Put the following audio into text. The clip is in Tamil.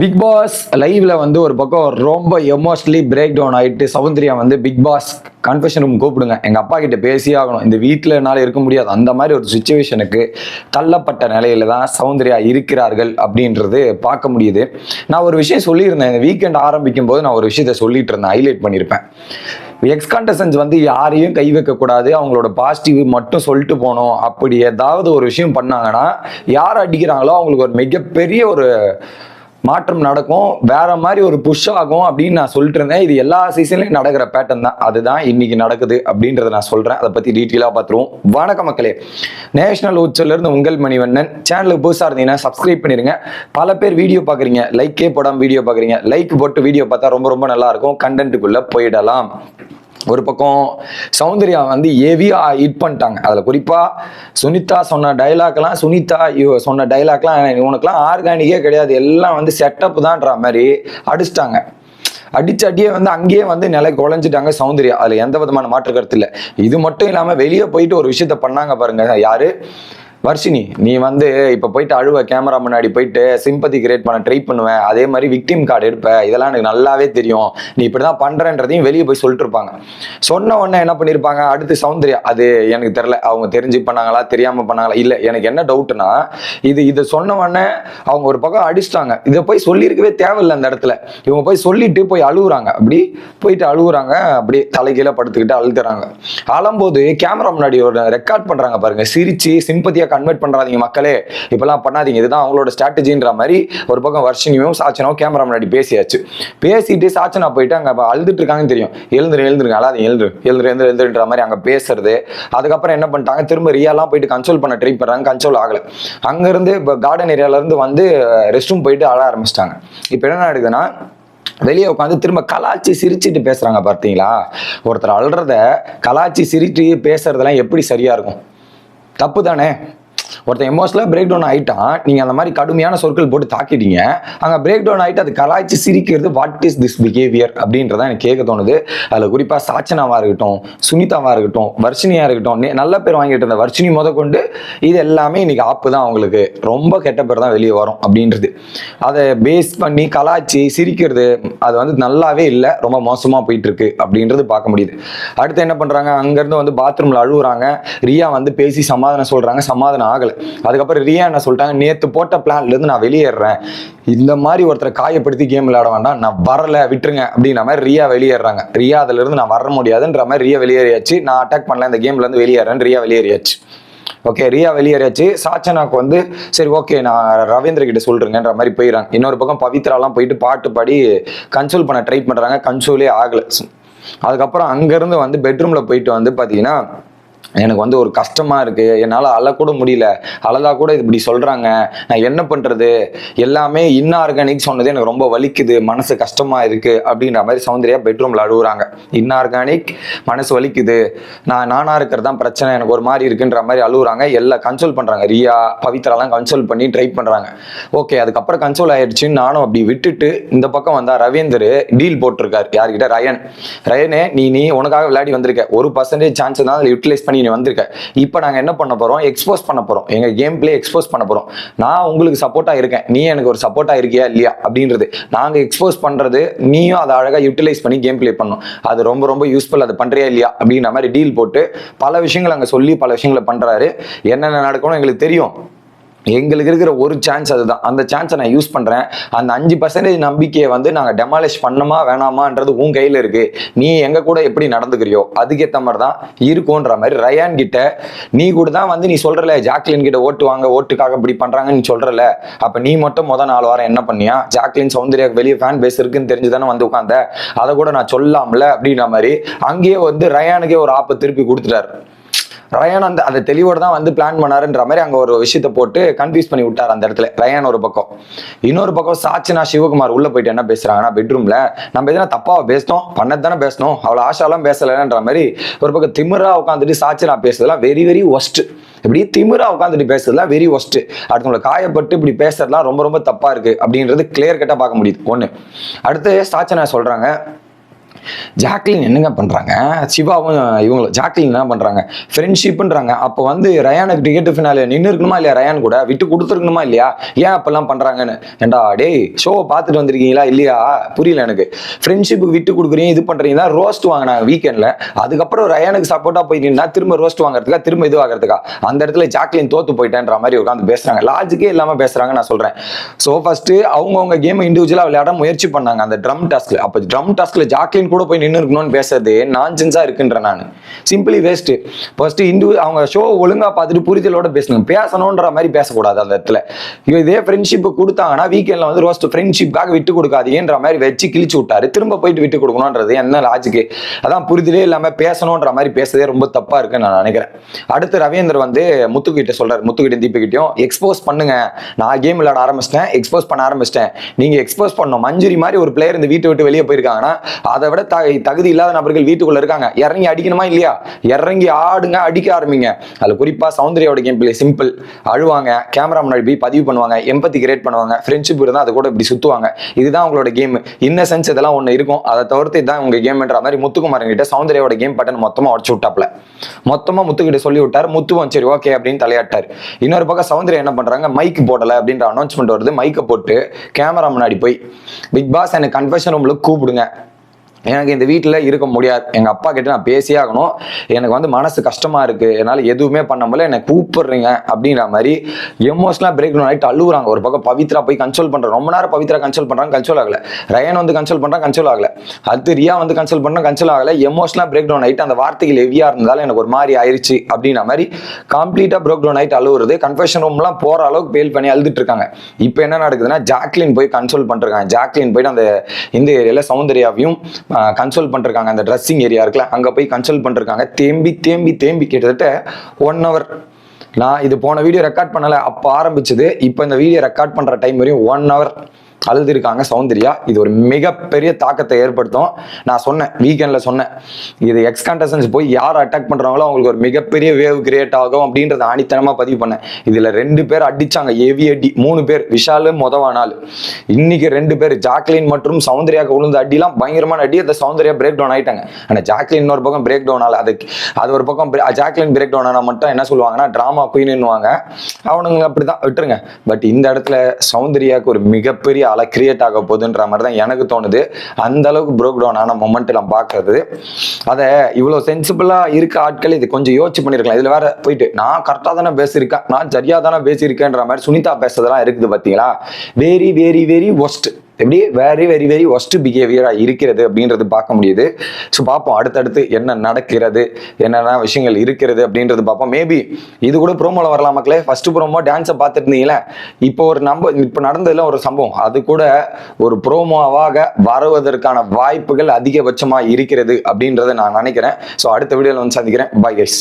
பிக் பாஸ் லைவ்ல வந்து ஒரு பக்கம் ரொம்ப எமோஷனலி பிரேக் டவுன் ஆயிட்டு சௌந்தர்யா வந்து பிக் பாஸ் கன்ஃபெஷன் ரூம் கூப்பிடுங்க. எங்க அப்பா கிட்ட பேசியே ஆகணும். இந்த வீட்டில் என்னால் இருக்க முடியாது. அந்த மாதிரி ஒரு சுச்சுவேஷனுக்கு தள்ளப்பட்ட நிலையில தான் சௌந்தர்யா இருக்கிறார்கள் அப்படின்றது பார்க்க முடியுது. நான் ஒரு விஷயம் சொல்லியிருந்தேன். இந்த வீக்கெண்ட் ஆரம்பிக்கும் போது நான் ஒரு விஷயத்த சொல்லிட்டு இருந்தேன். ஹைலைட் பண்ணியிருப்பேன். எக்ஸ் கண்டசன்ஸ் வந்து யாரையும் கை வைக்கக்கூடாது அவங்களோட பாசிட்டிவ் மட்டும் சொல்லிட்டு போகணும். அப்படி ஏதாவது ஒரு விஷயம் பண்ணாங்கன்னா யார் அடிக்கிறாங்களோ அவங்களுக்கு ஒரு மிகப்பெரிய ஒரு மாற்றம் நடக்கும். வேற மாதிரி ஒரு புஷ் ஆகும் அப்படின்னு நான் சொல்லிட்டு இருந்தேன். இது எல்லா சீசன்லையும் நடக்கிற பேட்டர்ன் தான். அதுதான் இன்னைக்கு நடக்குது அப்படின்றத நான் சொல்றேன். அதை பத்தி டீட்டெயிலாக பார்த்துருவோம். வணக்கம் மக்களே. நேஷனல் உச்சல இருந்து உங்கள் மணிவண்ணன். சேனலுக்கு புதுசாக இருந்தீங்கன்னா சப்ஸ்கிரைப் பண்ணிருங்க. பல பேர் வீடியோ பார்க்குறீங்க. லைக்கே போடாமல் வீடியோ பார்க்குறீங்க. லைக் போட்டு வீடியோ பார்த்தா ரொம்ப ரொம்ப நல்லா இருக்கும். கண்டென்ட்டுக்குள்ள போயிடலாம். ஒரு பக்கம் சௌந்தர்யா வந்து ஹெவியா ஹிட் பண்ணிட்டாங்க. அதில் குறிப்பாக சுனிதா சொன்ன டைலாக்லாம் சுனிதா இவ சொன்ன டைலாக்லாம் உனக்குலாம் ஆர்கானிக்கே கிடையாது. எல்லாம் வந்து செட்டப் தான்ற மாதிரி அடிச்சிட்டாங்க. அடிச்சு அடியே வந்து அங்கேயே வந்து நிலை குழஞ்சிட்டாங்க சௌந்தர்யா. அதில் எந்த விதமான மாற்று கருத்து இல்லை. இது மட்டும் இல்லாமல் வெளியே போயிட்டு ஒரு விஷயத்த பண்ணாங்க பாருங்க. யாரு? வர்ஷினி நீ வந்து இப்போ போயிட்டு அழுவ கேமரா முன்னாடி போயிட்டு சிம்பதி கிரியேட் பண்ண ட்ரை பண்ணுவேன் அதே மாதிரி விக்டிம் கார்டு எடுப்ப. இதெல்லாம் எனக்கு நல்லாவே தெரியும். நீ இப்படி தான் பண்ணுறன்றதையும் வெளியே போய் சொல்லிட்டு இருப்பாங்க. சொன்ன உடனே என்ன பண்ணியிருப்பாங்க அடுத்து சௌந்தர்யா அது எனக்கு தெரில அவங்க தெரிஞ்சு பண்ணாங்களா? தெரியாமல் பண்ணாங்களா? இல்லை எனக்கு என்ன டவுட்னா இது இதை சொன்ன உடனே அவங்க ஒரு பக்கம் அடிச்சிட்டாங்க. இதை போய் சொல்லியிருக்கவே தேவையில்லை அந்த இடத்துல. இவங்க போய் சொல்லிட்டு போய் அழுகுறாங்க. அப்படி போயிட்டு அழுகுறாங்க. அப்படி தலைகீழே படுத்துக்கிட்டு அழுதுறாங்க. அழும்போது கேமரா முன்னாடி ஒரு ரெக்கார்ட் பண்ணுறாங்க பாருங்க. சிரிச்சு சிம்பத்தியாக கன்வெர்ட் பண்ணுறாதீங்க மக்களே. இப்பெல்லாம் பண்ணாதீங்க. இதுதான் அவங்களோட ஸ்ட்ராட்டஜின்ற மாதிரி ஒரு பக்கம் வர்ஷினியும் சாச்சனாவும் கேமரா முன்னாடி பேசியாச்சு. பேசிட்டு சாச்சனா போயிட்டு அங்கே அழுதுட்டு இருக்காங்கன்னு தெரியும். எழுந்துரு எழுந்துருங்க. அல்லாத எழுந்துரு. எழுந்துரு எழுந்துரு எழுந்துருன்ற மாதிரி அங்கே பேசுறது. அதுக்கப்புறம் என்ன பண்ணிட்டாங்க? திரும்ப ரியாலாம் போயிட்டு கன்சோல் பண்ண ட்ரை பண்ணுறாங்க கன்சோல் ஆகலை. அங்கேருந்து இப்போ கார்டன் ஏரியால இருந்து வந்து ரெஸ்ட் ரூம் போயிட்டு அழ ஆரம்பிச்சிட்டாங்க. இப்போ என்ன நடக்குதுன்னா வெளியே உட்காந்து திரும்ப கலாச்சி சிரிச்சிட்டு பேசுறாங்க பார்த்தீங்களா? ஒருத்தர் அழுறத கலாச்சி சிரிச்சு பேசுறதெல்லாம் எப்படி சரியா இருக்கும்? தப்பு தானே? ஒருத்தன் எமோஷனலாக பிரேக் டவுன் ஆகிட்டான் நீங்கள் அந்த மாதிரி கடுமையான சொற்கள் போட்டு தாக்கிட்டீங்க. அங்கே பிரேக் டவுன் ஆகிட்டு அது கலாய்ச்சி சிரிக்கிறது வாட் இஸ் திஸ் பிஹேவியர் அப்படின்றத எனக்கு கேட்க தோணுது. அதில் குறிப்பாக சாச்சனாவாக இருக்கட்டும் சுனிதாவாக இருக்கட்டும் வர்ஷினியாக இருக்கட்டும் நல்ல பேர் வாங்கிட்டு இருந்த வர்ஷினி முத கொண்டு இது எல்லாமே இன்னைக்கு ஆப்பு தான் அவங்களுக்கு. ரொம்ப கெட்ட பேர் தான் வெளியே வரும் அப்படின்றது. அதை பேஸ் பண்ணி கலாய்ச்சி சிரிக்கிறது அது வந்து நல்லாவே இல்லை ரொம்ப மோசமாக போயிட்டு இருக்கு அப்படின்றது பார்க்க முடியுது. அடுத்து என்ன பண்ணுறாங்க அங்கேருந்து வந்து பாத்ரூமில் அழுகுறாங்க ரியா வந்து பேசி சமாதானம் சொல்கிறாங்க சமாதானம் ஆகலை. அதுக்கப்புறம் ரியா என்ன சொல்லிட்டாங்க நேற்று போட்ட பிளான்லேருந்து நான் வெளியேறேன். இந்த மாதிரி ஒருத்தரை காயப்படுத்தி கேம் விளையாட வேண்டாம். நான் வரல விட்டுருங்க அப்படின்ற மாதிரி ரியா வெளியேறாங்க. ரியா அதுலேருந்து நான் வர முடியாதுன்ற மாதிரி ரியா வெளியேறியாச்சு. நான் அட்டாக் பண்ணல இந்த கேம்ல இருந்து வெளியேறேன் ரியா வெளியேறியாச்சு. ஓகே ரியா வெளியேறியாச்சு. சாச்சனாக்கு வந்து சரி ஓகே நான் ரவீந்திர கிட்ட சொல்றேங்கன்ற மாதிரி போயிடறாங்க இன்னொரு பக்கம் பவித்ராலாம் போயிட்டு பாட்டு பாடி கன்சோல் பண்ண ட்ரை பண்ணுறாங்க கன்சோலே ஆகலை. அதுக்கப்புறம் அங்கேருந்து வந்து பெட்ரூமில் போயிட்டு வந்து பார்த்தீங்கன்னா எனக்கு வந்து ஒரு கஷ்டமா இருக்கு. என்னால் அழக்கூட முடியல. அழதா கூட இது இப்படி சொல்றாங்க. நான் என்ன பண்றது? எல்லாமே இன்ஆர்கானிக் சொன்னது எனக்கு ரொம்ப வலிக்குது. மனசு கஷ்டமா இருக்கு அப்படின்ற மாதிரி சௌந்தர்யா பெட்ரூம்ல அழுகுறாங்க இன்ஆர்கானிக் மனசு வலிக்குது. நான் நானா இருக்கிறது தான் பிரச்சனை. எனக்கு ஒரு மாதிரி இருக்குன்ற மாதிரி அழுகுறாங்க எல்லாம் கன்சோல் பண்றாங்க. ரியா பவித்ராலாம் கன்சோல் பண்ணி ட்ரை பண்றாங்க. ஓகே அதுக்கப்புறம் கன்சோல் ஆயிடுச்சுன்னு நானும் அப்படி விட்டுட்டு இந்த பக்கம் வந்தா ரவீந்தர் டீல் போட்டிருக்காரு. யார்கிட்ட? ரயன். ரயனே நீ நீ உனக்காக விளையாடி வந்திருக்க. ஒரு பர்சன்டேஜ் சான்ஸ் தான் அதில் யூட்டிலைஸ் பண்ணி நீ வந்திருக்க. இப்போ நாங்கள் என்ன பண்ண போகிறோம் எக்ஸ்போஸ் பண்ண போகிறோம் எங்கள் கேம் பிளே எக்ஸ்போஸ் பண்ண போகிறோம் நான் உங்களுக்கு சப்போர்ட்டாக இருக்கேன். நீ எனக்கு ஒரு சப்போர்ட்டாக இருக்கியா? இல்லையா? அப்படின்றது. நாங்கள் எக்ஸ்போஸ் பண்ணுறது நீயும் அதை அழகாக யூட்டிலைஸ் பண்ணி கேம் பிளே பண்ணணும். அது ரொம்ப ரொம்ப யூஸ்ஃபுல் அது பண்றியா இல்லையா? அப்படின்ற மாதிரி டீல் போட்டு பல விஷயங்கள் அங்கே சொல்லி பல விஷயங்களை பண்ணுறாரு என்னென்ன நடக்கணும் எங்களுக்கு தெரியும். எங்களுக்கு இருக்கிற ஒரு சான்ஸ் அதுதான். அந்த சான்ஸை நான் யூஸ் பண்ணுறேன் அந்த அஞ்சு பர்சன்டேஜ் நம்பிக்கையை வந்து நாங்கள் டெமாலிஷ் பண்ணமா வேணாமான்றது உன் கையில் இருக்கு. நீ எங்கள் கூட எப்படி நடந்துக்கிறியோ அதுக்கேற்ற மாதிரி தான் இருக்கும்ன்ற மாதிரி ரயான் கிட்ட நீ கூட தான் வந்து நீ சொல்கிறல ஜாக்லின் கிட்ட ஓட்டு வாங்க ஓட்டுக்காக இப்படி பண்ணுறாங்கன்னு நீ சொல்கிறல அப்போ நீ மட்டும் முத நாலு வாரம் என்ன பண்ணியா? ஜாக்லின் சௌந்தர்யாக்கு வெளியே ஃபேன் பேஸ் இருக்குன்னு தெரிஞ்சு தானே வந்து உட்காந்த அதை கூட நான் சொல்லாமல அப்படின்ற மாதிரி அங்கேயே வந்து ரயானுக்கே ஒரு ஆப்பை திருப்பி கொடுத்துட்டாரு. ரயான் அந்த அதை தெளிவோடு தான் வந்து பிளான் பண்ணாருன்ற மாதிரி அங்கே ஒரு விஷயத்தை போட்டு கன்ஃபியூஸ் பண்ணி விட்டார் அந்த இடத்துல. ரயான் ஒரு பக்கம். இன்னொரு பக்கம் சாச்சினா சிவகுமார் உள்ளே போயிட்டு என்ன பேசுகிறாங்கன்னா பெட்ரூமில் நம்ம எதுனா தப்பாக பேசினோம் பண்ணது தானே பேசணும் அவ்வளோ ஆஷாலாம் பேசலைன்ற மாதிரி ஒரு பக்கம் திமிரா உட்காந்துட்டு சாச்சினா பேசுறதுலாம் வெரி வெரி ஒஸ்ட் இப்படி திமிரா உட்காந்துட்டு பேசுறதுலாம் வெரி ஒஸ்ட் அடுத்தவங்களை காயப்பட்டு இப்படி பேசுறதுலாம் ரொம்ப ரொம்ப தப்பாக இருக்குது அப்படின்றது கிளியர் கட்டாக பார்க்க முடியுது. ஒன்று அடுத்து சாச்சனா சொல்கிறாங்க ஜாக்லின் என்னங்க பண்ணுறாங்க சிவாவும் இவங்களும் ஜாக்லின் என்ன பண்ணுறாங்க ஃப்ரெண்ட்ஷிப்புன்றாங்க அப்போ வந்து ரயானுக்கு டிக்கெட் ஃபினாலே நின்று இருக்கணுமா இல்லையா ரயான் கூட? விட்டு கொடுத்துருக்கணுமா இல்லையா? ஏன் அப்பெல்லாம் பண்ணுறாங்கன்னு ஏண்டா டேய் ஷோவை பார்த்துட்டு வந்திருக்கீங்களா இல்லையா? புரியல எனக்கு. ஃப்ரெண்ட்ஷிப்புக்கு விட்டு கொடுக்குறீங்க இது பண்றீங்கன்னா ரோஸ்ட் வாங்கினாங்க வீக்கெண்டில் அதுக்கப்புறம் ரயானுக்கு சப்போர்ட்டாக போயிட்டீங்கன்னா திரும்ப ரோஸ்ட் வாங்குறதுக்கா திரும்ப இது அந்த இடத்துல ஜாக்லின் தோத்து போயிட்டேன்ற மாதிரி உட்காந்து பேசுகிறாங்க லாஜிக்கே இல்லாமல் பேசுகிறாங்க நான் சொல்கிறேன் ஸோ ஃபஸ்ட்டு அவங்கவுங்க கேம் இண்டிவிஜுவலாக விளையாட முயற்சி பண்ணாங்க அந்த ட்ரம் டாஸ்க்ல அப்போ ட்ரம் டாஸ்க்கில் ஜாக்லின் கூட போய் நின்று இருக்கணும்னு பேசுறது நான்சென்ஸா இருக்குன்ற நான். சிம்பிளி வேஸ்ட் ஃபர்ஸ்ட் இந்து அவங்க ஷோ ஒழுங்கா பார்த்துட்டு புரிதலோட பேசணும். பேசணுன்ற மாதிரி பேசக்கூடாது அந்த இடத்துல. இவ இதே ஃப்ரெண்ட்ஷிப் கொடுத்தாங்கன்னா வீக்கெண்ட்ல வந்து ரோஸ்ட் ஃப்ரெண்ட்ஷிப்காக விட்டு கொடுக்காதீங்கன்ற மாதிரி வச்சு கிழிச்சு விட்டாரு. திரும்ப போயிட்டு விட்டு கொடுக்கணுன்றது என்ன லாஜிக்கு அதான் புரிதலே இல்லாம பேசணுன்ற மாதிரி பேசுறதே ரொம்ப தப்பா இருக்குன்னு நான் நினைக்கிறேன். அடுத்து ரவீந்தர் வந்து முத்துக்கிட்ட சொல்றாரு. முத்துக்கிட்ட தீபிக்கிட்டையும் எக்ஸ்போஸ் பண்ணுங்க. நான் கேம் விளையாட ஆரம்பிச்சிட்டேன். எக்ஸ்போஸ் பண்ண ஆரம்பிச்சிட்டேன். நீங்க எக்ஸ்போஸ் பண்ணணும். மஞ்சுரி மாதிரி ஒரு பிளேயர் இந்த வீட்டை விட்டு வெளியே போயிருக்காங்கன்னா அதை விட த- தகுதி இல்லாத நபர்கள் வீட்டுக்குள்ள இருக்காங்க. இறங்கி அடிக்கணுமா இல்லையா? இறங்கி ஆடுங்க அடிக்க ஆரம்பிங்க. அதுல குறிப்பா சௌந்தர்யாவோட கேம் பிளே சிம்பிள் அழுவாங்க கேமரா முன்னாடி போய் பதிவு பண்ணுவாங்க எம்பத்தி கிரியேட் பண்ணுவாங்க ஃப்ரெண்ட்ஷிப் இருந்தால் அது கூட இப்படி சுத்துவாங்க. இதுதான் அவங்களோட கேம் இன்னசென்ஸ் இதெல்லாம் ஒன்று இருக்கும். அதை தவிர்த்து இதுதான் உங்க கேம்ன்ற மாதிரி முத்துக்குமாரன் கிட்ட சௌந்தர்யாவோட கேம் பட்டன் மொத்தமா உடச்சு விட்டாப்ல மொத்தமா முத்துக்கிட்ட சொல்லி விட்டார். முத்துவம் சரி ஓகே அப்படின்னு தலையாட்டார். இன்னொரு பக்கம் சௌந்தர்யா என்ன பண்றாங்க? மைக் போடல அப்படின்ற அனௌன்ஸ்மெண்ட் வருது. மைக்கை போட்டு கேமரா முன்னாடி போய் பிக் பாஸ் எனக்கு கன்ஃபெஷன் ரூம்ல கூப்பிடுங்க. எனக்கு இந்த வீட்டில் இருக்க முடியாது. எங்கள் அப்பா கிட்ட நான் பேசியே ஆகணும். எனக்கு வந்து மனசு கஷ்டமாக இருக்குது என்னால் எதுவுமே பண்ண முடியல. என்னை கூப்பிடுறீங்க அப்படின்ற மாதிரி எமோஷனலாக பிரேக் டவுன் ஆகிட்டு அழுகுறாங்க ஒரு பக்கம் பவித்ரா போய் கன்சோல் பண்ணுறேன் ரொம்ப நேரம் பவித்ரா கன்சோல் பண்ணுறாங்க கன்சோல் ஆகலை. ரயன் வந்து கன்சோல் பண்ணுறான் கன்சோல் ஆகலை. அடுத்து ரியா வந்து கன்சோல் பண்ணுறோம் கன்சோல் ஆகலை. எமோஷனலாக பிரேக் டவுன் ஆகிட்டு அந்த வார்த்தைகள் ஹெவியாக இருந்தாலும் எனக்கு ஒரு மாதிரி ஆயிடுச்சு அப்படின்ற மாதிரி கம்ப்ளீட்டாக பிரேக் டவுன் ஆகிட்டு அழுகுறது கன்ஃபெஷன் ரூம்லாம் போகிற அளவுக்கு பெயில் பண்ணி அழுதுட்டு இருக்காங்க. இப்போ என்ன நடக்குதுன்னா ஜாக்லின் போய் கன்சோல் பண்ணுறாங்க ஜாக்லின் போயிட்டு அந்த இந்த ஏரியாவில் சௌந்தர்யாவையும் கன்சோல் பண்ணிருக்காங்க. அந்த ட்ரெஸ்ஸிங் ஏரியா இருக்குல்ல அங்கே போய் கன்சோல் பண்ணிருக்காங்க. தேம்பி தேம்பி தேம்பி கிட்டத்தட்ட ஒன் ஹவர் நான் இது போன வீடியோ ரெக்கார்ட் பண்ணலை அப்போ ஆரம்பிச்சது. இப்போ இந்த வீடியோ ரெக்கார்ட் பண்ணுற டைம் வரையும் ஒன் ஹவர் அழுதுருக்காங்க சௌந்தர்யா. இது ஒரு மிகப்பெரிய தாக்கத்தை ஏற்படுத்தும். நான் சொன்னேன் வீக்கெண்டில் சொன்னேன். இது எக்ஸ் கண்டஸ்டன்ஸ் போய் யார் அட்டாக் பண்ணுறாங்களோ அவங்களுக்கு ஒரு மிகப்பெரிய வேவ் கிரியேட் ஆகும் அப்படின்றத ஆணித்தனமாக பதிவு பண்ணேன். இதில் ரெண்டு பேர் அடிச்சாங்க ஹெவி அடி. மூணு பேர் விஷாலு மொதவா நாள் இன்னைக்கு ரெண்டு பேர் ஜாக்லின் மற்றும் சௌந்தர்யாவுக்கு விழுந்த அடிலாம் பயங்கரமான அடி. அந்த சௌந்தர்யா பிரேக் டவுன் ஆயிட்டாங்க. ஆனால் ஜாக்லின் ஒரு பக்கம் பிரேக் டவுன் ஆகல அதுக்கு அது ஒரு பக்கம் ஜாக்லின் பிரேக் டவுன் ஆனால் மட்டும் என்ன சொல்லுவாங்கன்னா ட்ராமா குயின்னுவாங்க அவனுங்க அப்படிதான் விட்டுருங்க. பட் இந்த இடத்துல சௌந்தர்யாவுக்கு ஒரு மிகப்பெரிய அலை கிரியேட் ஆக போகுதுன்ற மாதிரி தான் எனக்கு தோணுது. அந்த அளவுக்கு ப்ரோக் டவுன் ஆன மொமெண்ட் நான் பார்க்கறது அதை இவ்வளோ சென்சிபிளாக இருக்க ஆட்கள் இது கொஞ்சம் யோசிச்சு பண்ணியிருக்கலாம் இதில் வேற போயிட்டு நான் கரெக்டாக தானே பேசியிருக்கேன்? நான் சரியாக தானே பேசியிருக்கேன்ற மாதிரி சுனிதா பேசுறதெல்லாம் இருக்குது பார்த்தீங்களா வெரி வெரி வெரி ஒஸ்ட் எப்படி வெரி வெரி வெரி ஒஸ்ட் பிஹேவியராக இருக்கிறது அப்படின்றது பார்க்க முடியுது. ஸோ பார்ப்போம். அடுத்தடுத்து என்ன நடக்கிறது? என்னென்ன விஷயங்கள் இருக்கிறது அப்படின்றது பார்ப்போம். மேபி இது கூட ப்ரோமோல வரலாம் மக்களே. ஃபர்ஸ்ட் ப்ரோமோ டான்ஸை பார்த்துருந்தீங்களே இப்போ ஒரு நம்ப இப்போ நடந்ததுல ஒரு சம்பவம். அது கூட ஒரு ப்ரோமோவாக வருவதற்கான வாய்ப்புகள் அதிகபட்சமாக இருக்கிறது அப்படின்றத நான் நினைக்கிறேன். ஸோ அடுத்த வீடியோவில் வந்து சந்திக்கிறேன். Bye guys